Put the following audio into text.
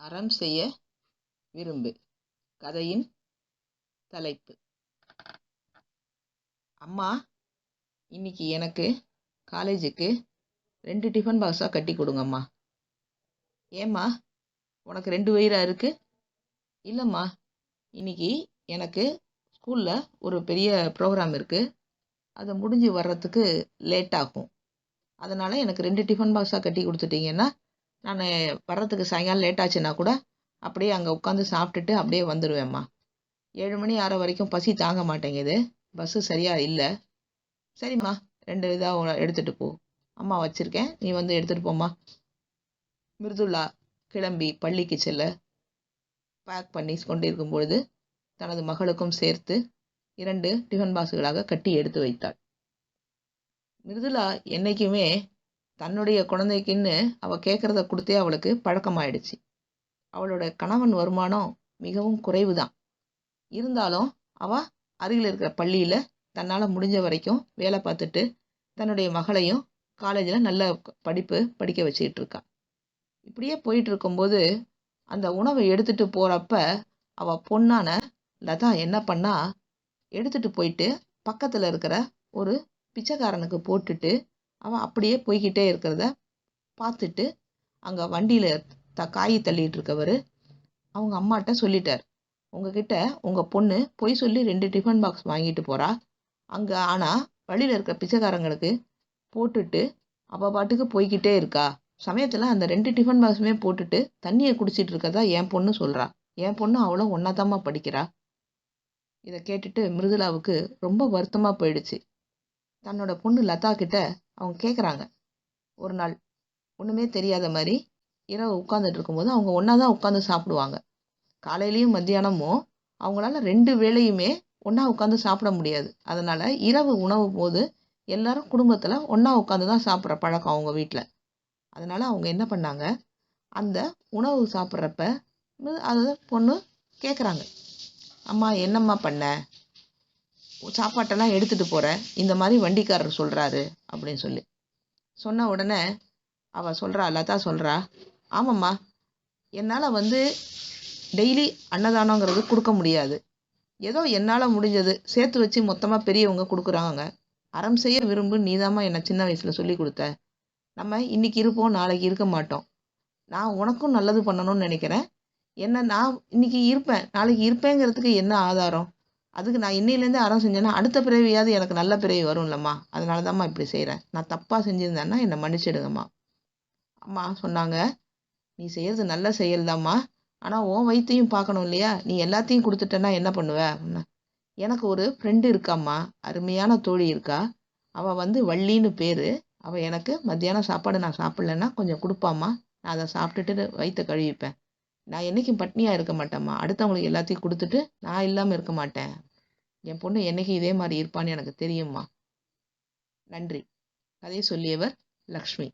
அறம் செய்ய விரும்பு. கதையின் தலைப்பு. அம்மா இன்னைக்கு எனக்கு காலேஜுக்கு ரெண்டு டிஃபன் பாக்ஸாக கட்டி கொடுங்கம்மா. ஏம்மா உனக்கு ரெண்டு வயிறாக இருக்கு? இல்லைம்மா இன்னைக்கு எனக்கு ஸ்கூலில் ஒரு பெரிய ப்ரோக்ராம் இருக்குது அது முடிஞ்சு வர்றதுக்கு லேட் ஆகும். அதனால் எனக்கு ரெண்டு டிஃபன் பாக்ஸாக கட்டி கொடுத்துட்டீங்கன்னா நான் வர்றதுக்கு சாயங்காலம் லேட் ஆச்சுன்னா கூட அப்படியே அங்கே உட்காந்து சாப்பிட்டுட்டு அப்படியே வந்துடுவேம்மா ஏழு மணி ஆற வரைக்கும் பசி தாங்க மாட்டேங்குது. பஸ்ஸு சரியாக இல்லை. சரிம்மா ரெண்டு இதாக எடுத்துகிட்டு போ. அம்மா வச்சுருக்கேன். நீ வந்து எடுத்துகிட்டு போம்மா. மிருதுல்லா கிளம்பி பள்ளிக்கு செல்ல. பேக் பண்ணி கொண்டிருக்கும் பொழுது தனது மகளுக்கும் சேர்த்து இரண்டு டிஃபன் பாக்ஸுகளாக கட்டி எடுத்து வைத்தாள். மிருதுலா என்றைக்குமே தன்னுடைய குழந்தைக்குன்னு அவள் கேட்குறத கொடுத்தே அவளுக்கு பழக்கமாயிடுச்சு. அவளோட கணவன் வருமானம் மிகவும் குறைவு தான் இருந்தாலும் அவள் அருகில் இருக்கிற பள்ளியில் தன்னால் முடிஞ்ச வரைக்கும் வேலை பார்த்துட்டு தன்னுடைய மகளையும் காலேஜில் நல்ல படிப்பு படிக்க வச்சுக்கிட்டு இருக்கா. இப்படியே போயிட்டு இருக்கும்போது அந்த உணவை எடுத்துகிட்டு போகிறப்ப அவள் பொண்ணான லதா என்ன பண்ணா எடுத்துகிட்டு போயிட்டு பக்கத்தில் இருக்கிற ஒரு பிச்சைக்காரனுக்கு போட்டுட்டு அவன் அப்படியே போய்கிட்டே இருக்கிறத பார்த்துட்டு அங்கே வண்டியில் த காய் தள்ளிட்டு இருக்கவர் அவங்க அம்மாட்ட சொல்லிட்டார். உங்ககிட்ட உங்கள் பொண்ணு பொய் சொல்லி ரெண்டு டிஃபன் பாக்ஸ் வாங்கிட்டு போகிறா அங்கே ஆனால் வழியில் இருக்கிற பிச்சைக்காரங்களுக்கு போட்டுட்டு அவள் பாட்டுக்கு போய்கிட்டே இருக்கா. சமயத்தில் அந்த ரெண்டு டிஃபன் பாக்ஸுமே போட்டுட்டு தண்ணியை குடிச்சிட்டு இருக்கதா என் பொண்ணு சொல்கிறா என் பொண்ணு அவ்வளோ ஒன்றாதாம்மா படிக்கிறா. இதை கேட்டுட்டு மிருதுலாவுக்கு ரொம்ப வருத்தமாக போயிடுச்சு. தன்னோட பொண்ணு லதா கிட்ட அவங்க கேட்குறாங்க ஒரு நாள் ஒன்றுமே தெரியாத மாதிரி இரவு உட்காந்துட்டு இருக்கும்போது அவங்க ஒன்றா தான் உட்காந்து சாப்பிடுவாங்க. காலையிலையும் மத்தியானமும் அவங்களால ரெண்டு வேளையுமே ஒன்றா உட்காந்து சாப்பிட முடியாது. அதனால் இரவு உணவு போது எல்லாரும் குடும்பத்தில் ஒன்றா உட்காந்து தான் சாப்பிட்ற பழக்கம் அவங்க வீட்டில் அதனால் அவங்க என்ன பண்ணாங்க? அந்த உணவு சாப்பிட்றப்ப அதை பொண்ணு கேட்குறாங்க அம்மா என்னம்மா பண்ண? சாப்பாட்டெல்லாம் எடுத்துகிட்டு போகிறேன் இந்த மாதிரி வண்டிக்காரர் சொல்கிறாரு அப்படின்னு சொல்லி. சொன்ன உடனே அவள் சொல்கிறா லதா சொல்கிறா ஆமாம்மா என்னால் வந்து டெய்லி அன்னதானங்கிறது கொடுக்க முடியாது. ஏதோ என்னால் முடிஞ்சது. சேர்த்து வச்சு மொத்தமாக பெரியவங்க கொடுக்குறாங்க. அறம் செய்ய விரும்பு நீதாம்மா என்னை சின்ன வயசில் சொல்லி கொடுத்த. நம்ம இன்னைக்கு இருப்போம் நாளைக்கு இருக்க மாட்டோம். நான் உனக்கும் நல்லது பண்ணணும்னு நினைக்கிறேன். என்ன நான் இன்னைக்கு இருப்பேன் நாளைக்கு இருப்பேங்கிறதுக்கு என்ன ஆதாரம்? அதுக்கு நான் இன்னிலேருந்து அறம் செஞ்சேன்னா அடுத்த பிறவியாவது எனக்கு நல்ல பிறவி வரும் இல்லைம்மா அதனால தான்மா இப்படி செய்கிறேன் நான் தப்பாக செஞ்சுருந்தேன்னா என்னை மன்னிச்சிடுங்கம்மா அம்மா சொன்னாங்க நீ செய்கிறது நல்ல செயல் தாம்மா ஆனால் உன் வயிற்றையும் பார்க்கணும் இல்லையா? நீ எல்லாத்தையும் கொடுத்துட்டேன்னா என்ன பண்ணுவ? எனக்கு ஒரு ஃப்ரெண்டு இருக்காம்மா. அருமையான தோழி இருக்கா. அவள் வந்து வள்ளின்னு பேர். அவள் எனக்கு மத்தியானம் சாப்பாடு நான் சாப்பிட்லன்னா கொஞ்சம் கொடுப்பாம்மா. நான் அதை சாப்பிட்டுட்டு வயிற்ற கழுவிப்பேன். நான் என்றைக்கும் பட்னியாக இருக்க மாட்டேம்மா. அடுத்தவங்களுக்கு எல்லாத்தையும் கொடுத்துட்டு நான் இல்லாமல் இருக்க மாட்டேன். என் பொண்ணு என்னைக்கு இதே மாதிரி இருப்பான்னு எனக்கு தெரியுமா நன்றி. கதை சொல்லியவர் லக்ஷ்மி.